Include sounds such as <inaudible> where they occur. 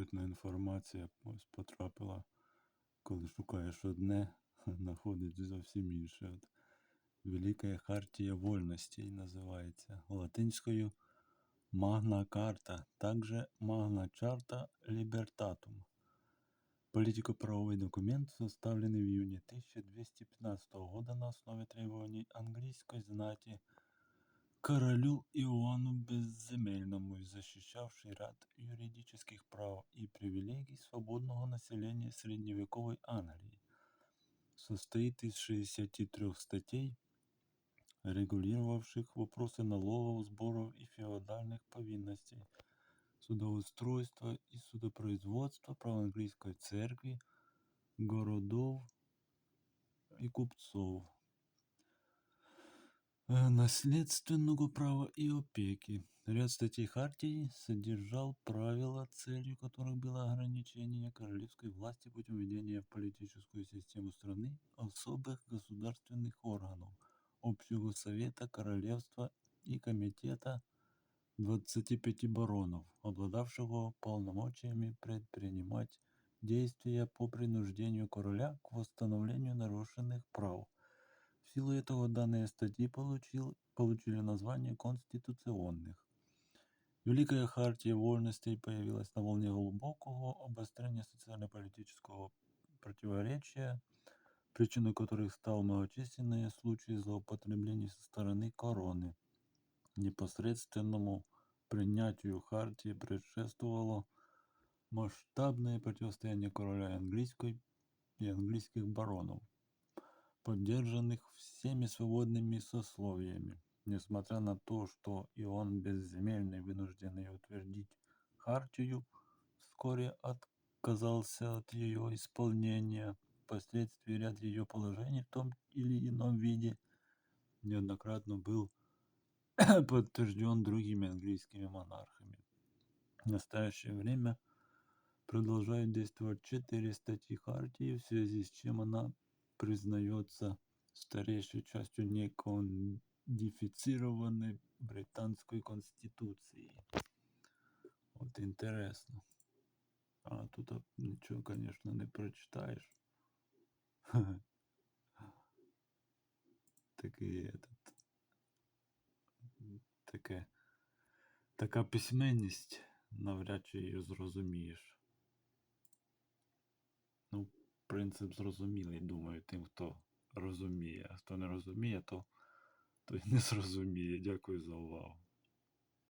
секретна інформація ось потрапила. Коли шукаєш одне, <laughs> знаходить зовсім інше. От. Велика Хартія вольностей називається. Латинською Магна Карта, также Магна Чарта Лібертатум. Политико-правовой документ, составленный в июне 1215 года на основе требований английской знати королю Иоанну Безземельному и защищавший ряд юридических прав и привилегий свободного населения средневековой Англии. Состоит из 63 статей, регулировавших вопросы налогов, сборов и феодальных повинностей, судоустройства и судопроизводства, прав английской церкви, городов и купцов, наследственного права и опеки. Ряд статей Хартии содержал правила, целью которых было ограничение королевской власти путем введения в политическую систему страны особых государственных органов, общего совета королевства и комитета 25 баронов, обладавшего полномочиями предпринимать действия по принуждению короля к восстановлению нарушенных прав. В силу этого данные статьи получил, получили название конституционных. Великая хартия вольностей появилась на волне глубокого обострения социально-политического противоречия, причиной которых стал многочисленные случаи злоупотреблений со стороны короны. Непосредственному принятию хартии предшествовало масштабное противостояние короля английской и английских баронов, поддержанных всеми свободными сословиями. Несмотря на то, что Иоанн Безземельный, вынужденный утвердить хартию, вскоре отказался от ее исполнения, впоследствии ряд ее положений в том или ином виде неоднократно был <clears throat> подтвержден другими английскими монархами. В настоящее время продолжают действовать четыре статьи Хартии, в связи с чем она признается старейшей частью некодифицированной британской конституции. Вот интересно. А тут ничего, конечно, не прочитаешь. <laughs> Такий этот. Таке. Така письменність, навряд чи її зрозумієш. Ну, принцип зрозумілий, думаю, тим, хто розуміє. А хто не розуміє, то, то й не <laughs> зрозуміє. Дякую за увагу.